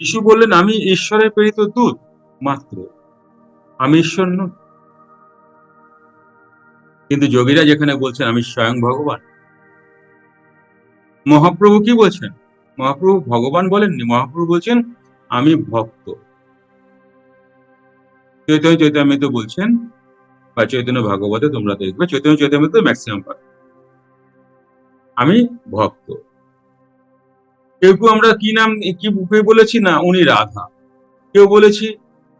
যিশু বললেন, আমি ঈশ্বরের প্রেরিত দূত মাত্র। আমি ঈশ্বর নই। কিন্তু যোগীরা যেখানে বলছেন, আমি স্বয়ং ভগবান। মহাপ্রভু কি বলছেন? মহাপ্রভু ভগবান বলেননি। মহাপ্রভু বলছেন, আমি ভক্ত। চৈতন্য চৈতামৃত বলছেন, বা চৈতন্য ভাগবতে তোমরা দেখবে, চৈতন্য চৈতামৃত ম্যাক্সিমাম পাবে। আমি ভক্ত। কেউ কেউ আমরা কি নাম, কি কেউ বলেছি না, উনি রাধা। কেউ বলেছি,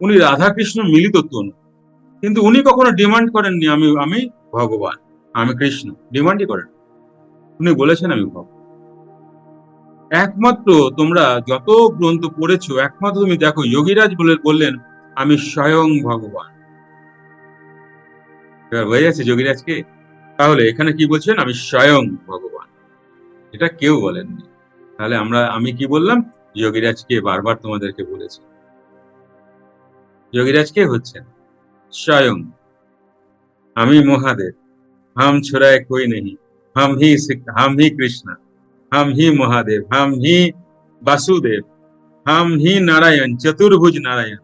উনি রাধা কৃষ্ণ মিলিত তনু। কিন্তু উনি কখনো ডিমান্ড করেননি আমি আমি ভগবান, আমি কৃষ্ণ। ডিমান্ডই করেন উনি বলেছেন আমি ভক্ত একমাত্র তোমরা যত গ্রন্থ পড়েছো, একমাত্র তুমি দেখো, যোগীরাজ বলে, বললেন, আমি স্বয়ং ভগবান। এবার বোঝা যাচ্ছে যোগীরাজকে? তাহলে এখানে কি বলছেন? আমি স্বয়ং ভগবান। এটা কেউ বলেননি। তাহলে আমরা, আমি কি বললাম? যোগীরাজকে বারবার তোমাদেরকে বলেছি। যোগীরাজ কে হচ্ছেন? স্বয়ং। আমি মহাদেব। হাম ছোড়ায় কই নেহি হাম হি হাম হি কৃষ্ণ। হাম হি মহাদেব। হাম হি বাসুদেব। হাম হি নারায়ণ। চতুর্ভুজ নারায়ণ।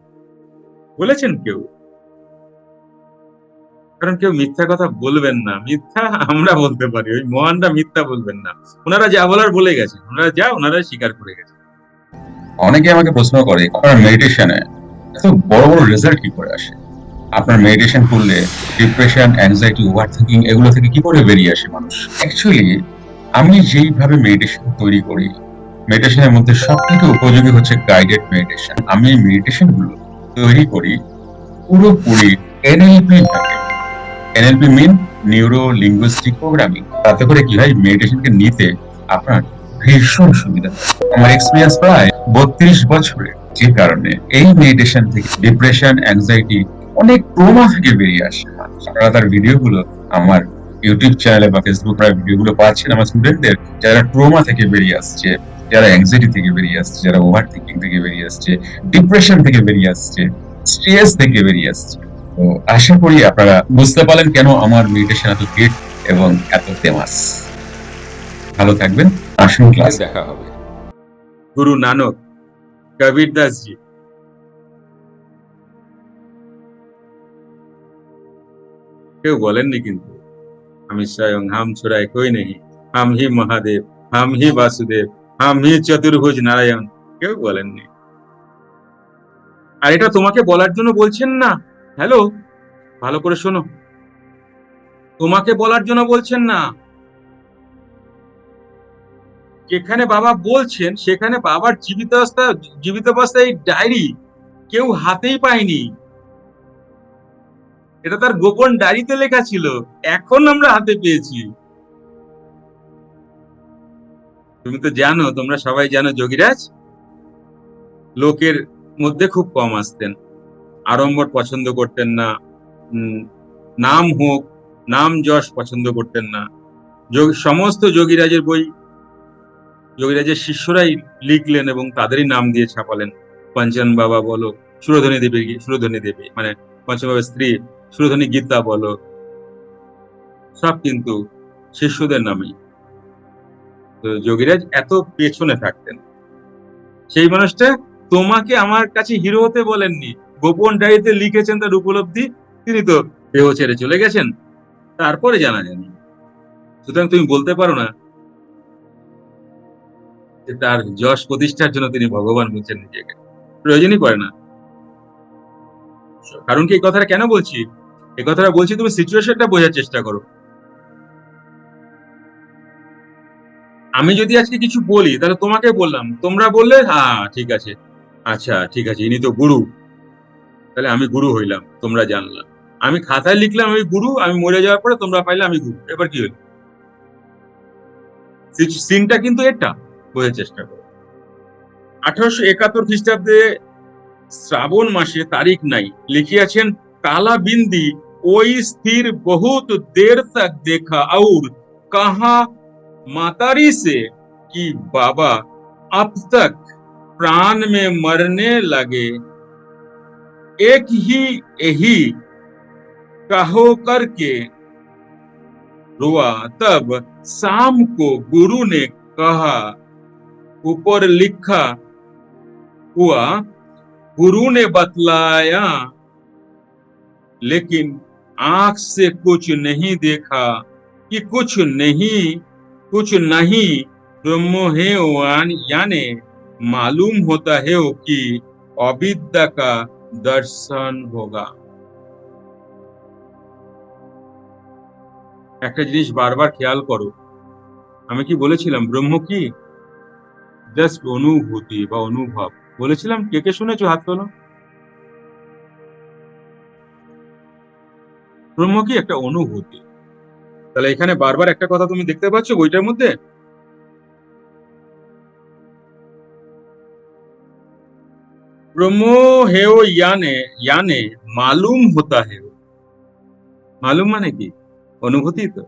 বলেছেন কেউ? কারণ কেউ মিথ্যা কথা বলবেন না। মিথ্যা আমরা বলতে পারি, ওই মহানরা মিথ্যা বলবেন না। ওনারা যা বলার বলে গেছেন ওনারা যা, ওনারা স্বীকার করে গেছেন অনেকে আমাকে প্রশ্ন করে, আপনার মেডিটেশনে এত বড় বড় রেজাল্ট কি করে আসে? আপনার মেডিটেশন করলে ডিপ্রেশন অ্যাংজাইটি ওভার থিঙ্কিং এগুলো থেকে কি করে বেরিয়ে আসে মানুষ? অ্যাকচুয়ালি আমি যেইভাবে মেডিটেশন তৈরি করি মেডিটেশনের মধ্যে সব থেকে উপযোগী হচ্ছে গাইডেড মেডিটেশন আমি এই মেডিটেশনগুলো তৈরি করি, পুরোপুরি এনএলপি ভাবে NLP mean neuro linguistic programming তাতে করে কি হয় মেডিটেশনকে নিতে আপনার ভীষণ সুবিধা। আমার এক্সপিরিয়েন্স প্রায় বত্রিশ বছরের। যে কারণে এই মেডিটেশন থেকে ডিপ্রেশন অ্যাংজাইটি অনেক ট্রোমা থেকে বেরিয়ে আসে। আপনারা তার ভিডিওগুলো আমার ইউটিউব চ্যানেলে বা ফেসবুক প্রায় ভিডিওগুলো পাচ্ছেন আমার স্টুডেন্টদের যারা ট্রোমা থেকে বেরিয়ে আসছে, যারা অ্যাংজাইটি থেকে বেরিয়ে আসছে, যারা ওভার থিঙ্কিং থেকে বেরিয়ে আসছে ডিপ্রেশন থেকে বেরিয়ে আসছে স্ট্রেস থেকে বেরিয়ে আসছে। আশা করি আপনারা বুঝতে পারলেন কেন আমার মেডিটেশন এত গেট এবং এত ফেমাস ভালো থাকবেন, আসুন ক্লাস দেখা হবে। গুরু নানক, কবির দাস জি কেউ বলেননি কিন্তু, আমি স্বয়ং হাম ছুড়ায় কই নেই। হাম হি মহাদেব, হাম হি বাসুদেব, হাম হি চতুর্ভুজ নারায়ণ। কেউ বলেননি। আর এটা তোমাকে বলার জন্য বলছেন না? হ্যালো, ভালো করে শোনো। তোমাকে বলার জন্য বলছেন না। যেখানে বাবা বলছেন, সেখানে বাবার জীবিত অবস্থা জীবিত এই ডায়েরি কেউ হাতেই পায়নি। এটা তার গোপন ডায়েরিতে লেখা ছিল, এখন আমরা হাতে পেয়েছি। তুমি তো জানো, তোমরা সবাই জানো, যোগীরাজ, লোকের মধ্যে খুব কম আসতেন। আড়ম্বর পছন্দ করতেন না। নাম হোক, নাম যশ পছন্দ করতেন না। সমস্ত যোগীরাজের বই যোগীরাজের শিষ্যরাই লিখলেন এবং তাদেরই নাম দিয়ে ছাপালেন। পঞ্চন বাবা বলো সুরধনী দেবী সুরধনী দেবী মানে পঞ্চন বাবার স্ত্রী সুরধনী গীতা বলো, সব কিন্তু শিষ্যদের নামেই। তো যোগীরাজ এত পেছনে থাকতেন। সেই মানুষটা তোমাকে আমার কাছে হিরো হতে বলেননি। গোপন ডায়েরিতে লিখেছেন তার উপলব্ধি, তিনি তো দেহ ছেড়ে চলে গেছেন। তারপরে জানা যায়নি সুতরাং তুমি বলতে পারো না যে তার যশ প্রতিষ্ঠার জন্য তিনি ভগবান বলছেন নিজেকে। প্রয়োজনই পড়ে না। কারণ কি এই কথাটা কেন বলছি? এই কথাটা বলছি তুমি সিচুয়েশনটা বোঝার চেষ্টা করো। আমি যদি আজকে কিছু বলি, তাহলে তোমাকে বললাম। তোমরা বললে হ্যাঁ ঠিক আছে। আচ্ছা ঠিক আছে, ইনি তো গুরু। তাহলে আমি গুরু হইলাম তোমরা জানলাম আমি খাতায় লিখলাম আমি গুরু আমি মরে যাওয়ার পরে তোমরা পাইলে আমি গুরু এবার কি হলো সিনটা কিন্তু এটা বোঝার চেষ্টা করো আঠারোশো একাত্তর খ্রিস্টাব্দে শ্রাবণ মাসে তারিখ নাই লিখিয়াছেন কালা বিন্দি ওই স্থির বহুত देर तक देखा और कहा मातारी से कि बाबा अब तक प्राण में मरने लगे एक ही यही कहो करके रुआ तब शाम को गुरु ने कहा, ऊपर लिखा हुआ, गुरु ने बतलाया, लेकिन आँख से कुछ नहीं देखा कि कुछ नहीं कुछ नहीं ब्रह्म है यानी, मालूम होता है कि अविद्या का दर्शन होगा একটা জিনিস বারবার খেয়াল করো আমি কি বলেছিলাম ব্রহ্ম কি জাস্ট অনুভূতি বা অনুভব বলেছিলাম কে কে শুনেছো হাত তোলো ব্রহ্ম কি একটা অনুভূতি তাহলে এখানে বারবার একটা কথা তুমি দেখতে পাচ্ছ বইটার মধ্যে ब्रह्म है वो याने याने मालूम होता है वो মালুম মানে কি অনুভূতি তো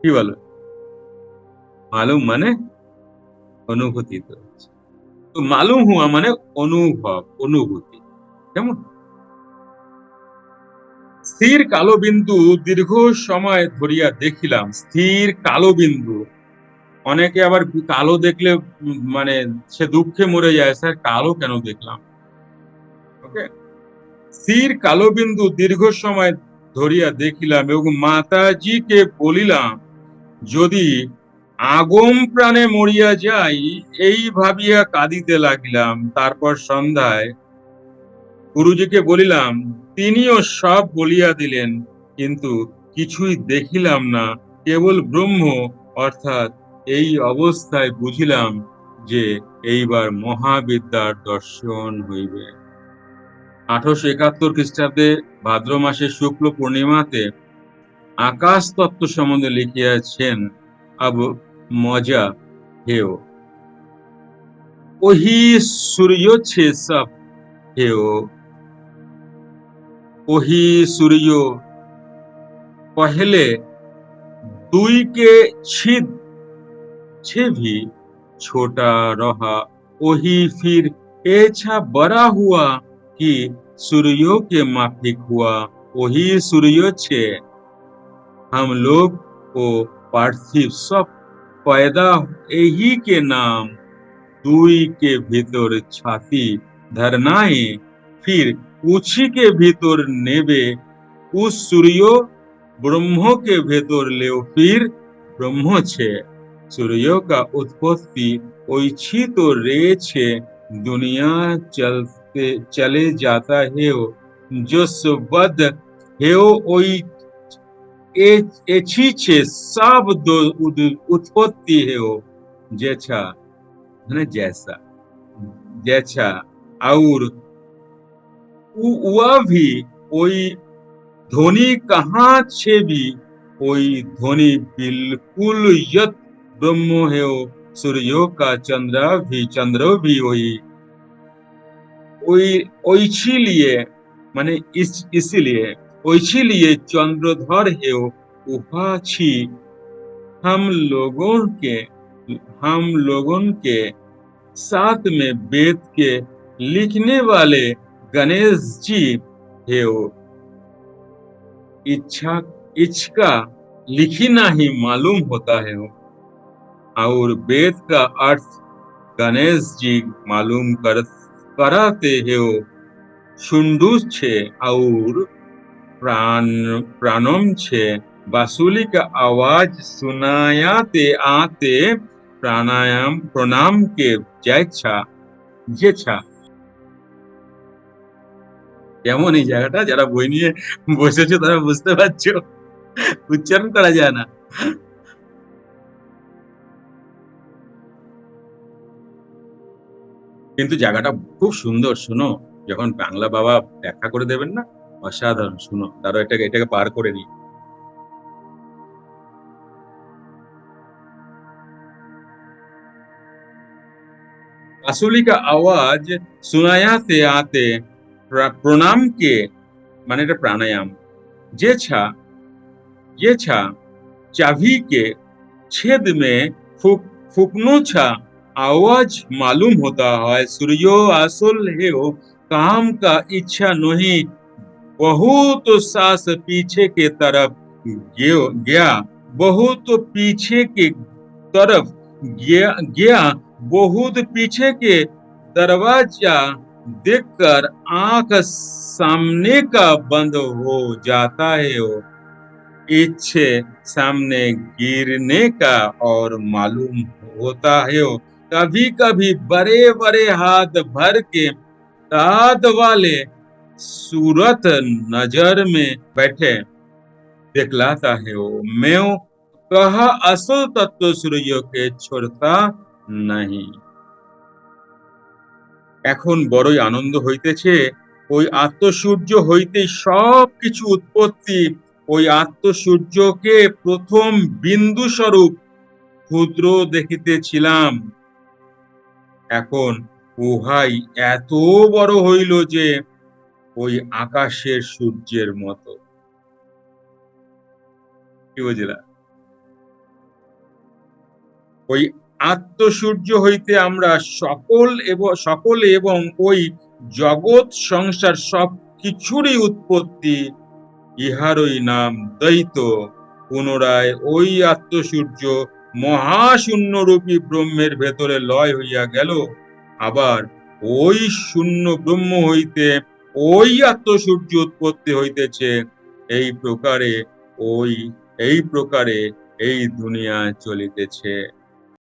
কি বলো মালুম মানে অনুভূতি তো তো মালুম হুয়া মানে অনুভব অনুভূতি কেমন স্থির কালো বিন্দু দীর্ঘ সময় ধরিয়া দেখিলাম স্থির কালো বিন্দু অনেকে আবার কালো দেখলে মানে সে দুঃখে মরে যায়, স্যার, কালো কেন দেখলাম? ওকে স্থির কালো বিন্দু দীর্ঘ সময় ধরিয়া দেখিলাম এবং মাতাজিকে বলিলাম, যদি আগম প্রাণে মরিয়া যাই, এই ভাবিয়া কাঁদিতে লাগিলাম। তারপর সন্ধ্যায় গুরুজিকে বলিলাম, তিনিও সব বলিয়া দিলেন, কিন্তু কিছুই দেখিলাম না। কেবল ব্রহ্ম, অর্থাৎ এই অবস্থায় বুঝিলাম যে এইবার মহাবিদ্যার দর্শন হইবে। আঠারোশো একাত্তর খ্রিস্টাব্দে ভাদ্র মাসের শুক্ল পূর্ণিমাতে আকাশ তত্ত্ব সম্বন্ধে লিখিয়াছেন আবু মজা হেও। ওহি সূর্য ছে সব হেও। ওহি সূর্য, পহলে দুইকে ছিদ छिद छे भी छोटा रहा। वही फिर ऐसा बड़ा हुआ कि सूर्यों के माफिक हुआ। वही सूर्य छे। हम लोग को पार्थिव सब पैदा यही के नाम। दुई के भीतर छाती धरनाए, फिर उसी के भीतर नेबे। उस सूर्यो ब्रह्म के भीतर ले फिर ब्रह्म छे। सूर्यों का उत्पत्ति ओछी तो रेछे दुनिया चलते, चले जाता है वो जो सुबद है वो ओछी छे सब दो उत्पत्ति है वो जैसा, है ना, जैसा जैसा, और वह भी कोई ध्वनि कहाँ छे भी कोई ध्वनि बिल्कुल यत्र ब्रह्मो है सूर्यो का चंद्र भी चंद्र भी वही ओइछिलिए माने इस इसीलिए चंद्रधर है उपाची हम लोगों के हम लोगों के साथ में वेद के लिखने वाले गणेश जी हे इच्छा इच्छा लिखी ना ही मालूम होता है और वेद का अर्थ गणेश जी मालूम कर कराते हैं वो सुंडू छे और प्राण प्राणम छे बांसुरी का आवाज सुनायाते आते प्राणायाम प्रणाम के जयच्छा যেছা কেমন এই জায়গাটা যারা বই নিয়ে বসেছো তারা বুঝতে পারছো উচ্চারণ করা যায় না কিন্তু জায়গাটা খুব সুন্দর শুনো যখন বাংলা বাবা ব্যাখ্যা করে দেবেন না অসাধারণ শুনো তারা এটাকে এটাকে পার করে নি बांसुरी का आवाज सुनायाते आते प्र- प्रणाम के মানে এটা প্রাণায়াম যে ছা ये छा चाबी के छेद में फूक फूकनो छा आवाज़ मालूम होता है, सूर्यो आसुल काम का इच्छा नहीं, बहुत सास पीछे के तरफ़ गया बहुत पीछे के तरफ़ गया गया, बहुत पीछे के दरवाज़ा देखकर आँख सामने का बंद हो जाता है वो इच्छे सामने गिरने का और मालूम होता है वो कभी कभी बड़े बड़े हाथ भर के दाद वाले सूरत नजर में बैठे। दिखलाता है वो मैं कहा असल तत्व सूर्य के छोड़ता नहीं? এখন বড়ই আনন্দ হইতেছে, ওই আত্মসূর্য হইতে সব কিছু উৎপত্তি, ওই আত্মসূর্যকে প্রথম বিন্দু স্বরূপ ক্ষুদ্র দেখিতেছিলাম। এখন উহাই এত বড় হইল যে ওই আকাশের সূর্যের মতো। কি বুঝলা? ওই আত্মসূর্য হইতে আমরা সকল এবং, সকলে এবং ওই জগৎ সংসার সব কিছুরই উৎপত্তি, ইহারই নাম দ্বৈত। পুনরায় ওই আত্মসূর্য মহাশূন্যরূপী ব্রহ্মের ভেতরে লয় হইয়া গেল। আবার ওই শূন্য ব্রহ্ম হইতে ওই আত্মসূর্য উৎপত্তি হইতেছে। এই প্রকারে ওই, এই প্রকারে এই দুনিয়া চলিতেছে।